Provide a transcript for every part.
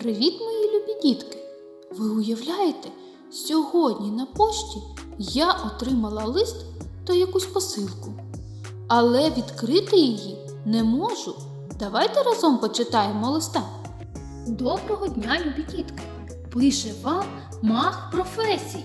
Привіт, мої любі дітки! Ви уявляєте, сьогодні на пошті я отримала лист та якусь посилку. Але відкрити її не можу. Давайте разом почитаємо листа. Доброго дня, любі дітки! Пише вам мах професій.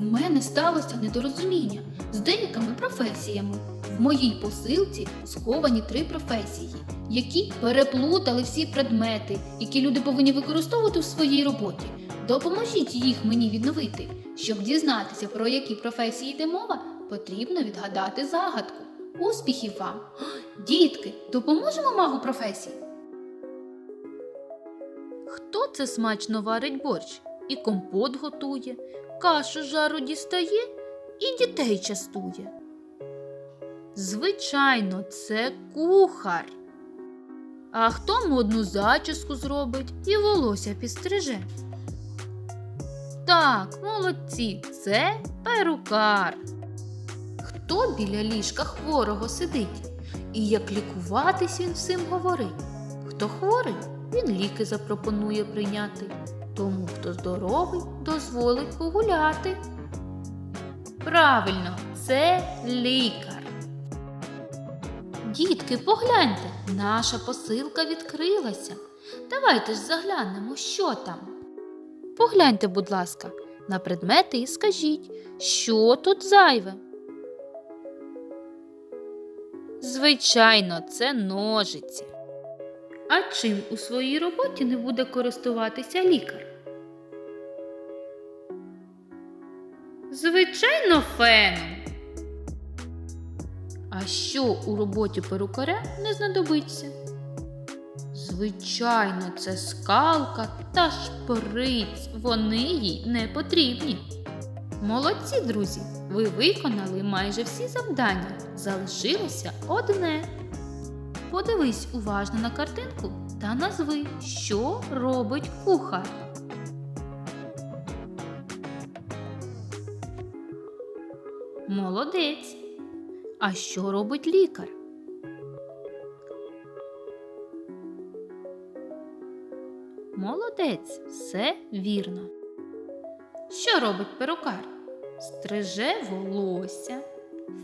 У мене сталося недорозуміння з деякими професіями. В моїй посилці сховані три професії, які переплутали всі предмети, які люди повинні використовувати в своїй роботі. Допоможіть їх мені відновити. Щоб дізнатися, про які професії йде мова, потрібно відгадати загадку. Успіхів вам! Дітки, допоможемо магу професії. Хто це смачно варить борщ і компот готує, кашу жару дістає і дітей частує? Звичайно, це кухар. А хто модну зачіску зробить і волосся підстриже? Так, молодці, це перукар. Хто біля ліжка хворого сидить? І як лікуватись він всім говорить. Хто хворий, він ліки запропонує прийняти. Тому, хто здоровий, дозволить погуляти. Правильно, це лікар. Дітки, погляньте, наша посилка відкрилася. Давайте ж заглянемо, що там. Погляньте, будь ласка, на предмети і скажіть, що тут зайве. Звичайно, це ножиці. А чим у своїй роботі не буде користуватися лікар? Звичайно, феном. А що у роботі перукаря не знадобиться? Звичайно, це скалка та шприц. Вони їй не потрібні. Молодці, друзі! Ви виконали майже всі завдання. Залишилося одне. Подивись уважно на картинку та назви, що робить кухар. Молодець. А що робить лікар? Молодець, все вірно. Що робить перукар? Стриже волосся,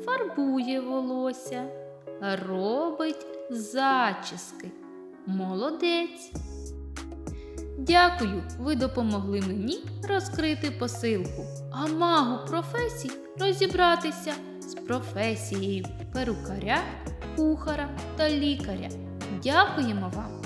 фарбує волосся, робить зачіски. Молодець. Дякую, ви допомогли мені розкрити посилку, а магу професій розібратися з професією перукаря, кухара та лікаря. Дякуємо вам!